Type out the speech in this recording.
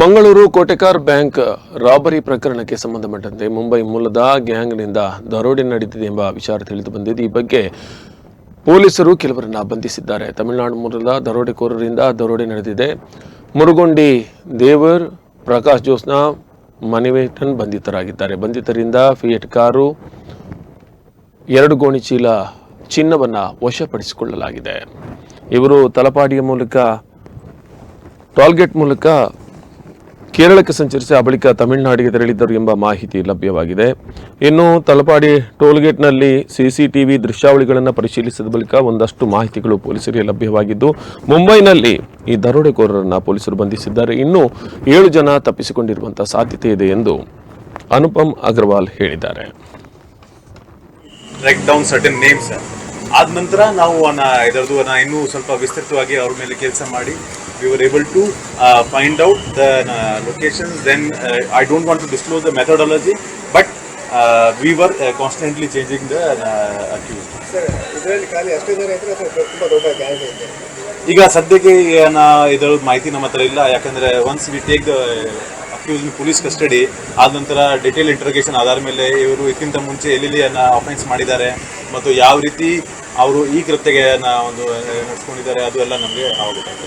Mangaluru Kotekar bank robbery ಪ್ರಕರಣಕ್ಕೆ ಸಂಬಂಧಪಟ್ಟಂತೆ ಮುಂಬೈ ಮೂಲದ ಗ್ಯಾಂಗ್ನಿಂದ ದರೋಡೆ ನಡೆದಿದೆ ಎಂಬ ವಿಚಾರ ತಿಳಿದು ಬಂದಿದೆ. ಈ ಬಗ್ಗೆ ಪೊಲೀಸರು ಕೆಲವರನ್ನ ಬಂಧಿಸಿದ್ದಾರೆ. ತಮಿಳುನಾಡು ಮೂಲದ ದರೋಡೆಕೋರರಿಂದ ದರೋಡೆ ನಡೆದಿದೆ. ಮುರುಗೊಂಡಿ ದೇವರ್, ಪ್ರಕಾಶ್ ಜೋಸ್ನ ಮನಿವೇಟನ್ ಬಂಧಿತರಾಗಿದ್ದಾರೆ. ಬಂಧಿತರಿಂದ ಫಿಯೆಟ್ ಕಾರು, ಎರಡು ಗೋಣಿ ಚೀಲ ಚಿನ್ನವನ್ನು ವಶಪಡಿಸಿಕೊಳ್ಳಲಾಗಿದೆ. ಇವರು ತಲಪಾಡಿಯ ಮೂಲಕ, ಟೋಲ್ಗೇಟ್ ಮೂಲಕ ಕೇರಳಕ್ಕೆ ಸಂಚರಿಸಿ ಆ ಬಳಿಕ ತಮಿಳುನಾಡಿಗೆ ತೆರಳಿದ್ದರು ಎಂಬ ಮಾಹಿತಿ ಲಭ್ಯವಾಗಿದೆ. ಇನ್ನು ತಲಪಾಡಿ ಟೋಲ್ಗೇಟ್ನಲ್ಲಿ ಸಿಸಿಟಿವಿ ದೃಶ್ಯಾವಳಿಗಳನ್ನು ಪರಿಶೀಲಿಸಿದ ಬಳಿಕ ಒಂದಷ್ಟು ಮಾಹಿತಿಗಳು ಪೊಲೀಸರಿಗೆ ಲಭ್ಯವಾಗಿದ್ದು, ಮುಂಬೈನಲ್ಲಿ ಈ ದರೋಡೆಕೋರರನ್ನು ಪೊಲೀಸರು ಬಂಧಿಸಿದ್ದಾರೆ. ಇನ್ನು ಏಳು ಜನ ತಪ್ಪಿಸಿಕೊಂಡಿರುವಂತಹ ಸಾಧ್ಯತೆ ಇದೆ ಎಂದು ಅನುಪಮ್ ಅಗರ್ವಾಲ್ ಹೇಳಿದ್ದಾರೆ. ಆದ ನಂತರ ನಾವು ಇದರದ್ದು ಇನ್ನೂ ಸ್ವಲ್ಪ ವಿಸ್ತೃತವಾಗಿ ಅವ್ರ ಮೇಲೆ ಕೆಲಸ ಮಾಡಿ we were able to find out the location then I don't want to disclose the methodology but we were constantly changing the accused ಈಗ ಸದ್ಯಕ್ಕೆ ಏನ ಇದರ ಮಾಹಿತಿ ನಮ್ಮ ಹತ್ರ ಇಲ್ಲ ಯಾಕಂದ್ರೆ once we take the accused police custody ಆದ ನಂತರ ಡಿಟೇಲ್ ಇಂಟರ್ಗೇಷನ್ ಆಧಾರ ಮೇಲೆ ಇವರು ಇದಕ್ಕಿಂತ ಮುಂಚೆ ಎಲ್ಲೆಲ್ಲಿ ಅಫೆನ್ಸ್ ಮಾಡಿದ್ದಾರೆ ಮತ್ತು ಯಾವ ರೀತಿ ಅವರು ಈ ಕೃತ್ಯಗೆ ಒಂದು ನಡೆಸ್ಕೊಂಡಿದ್ದಾರೆ, ಅದು ಎಲ್ಲ ನಮಗೆ ಆಗೋಗ್ತದೆ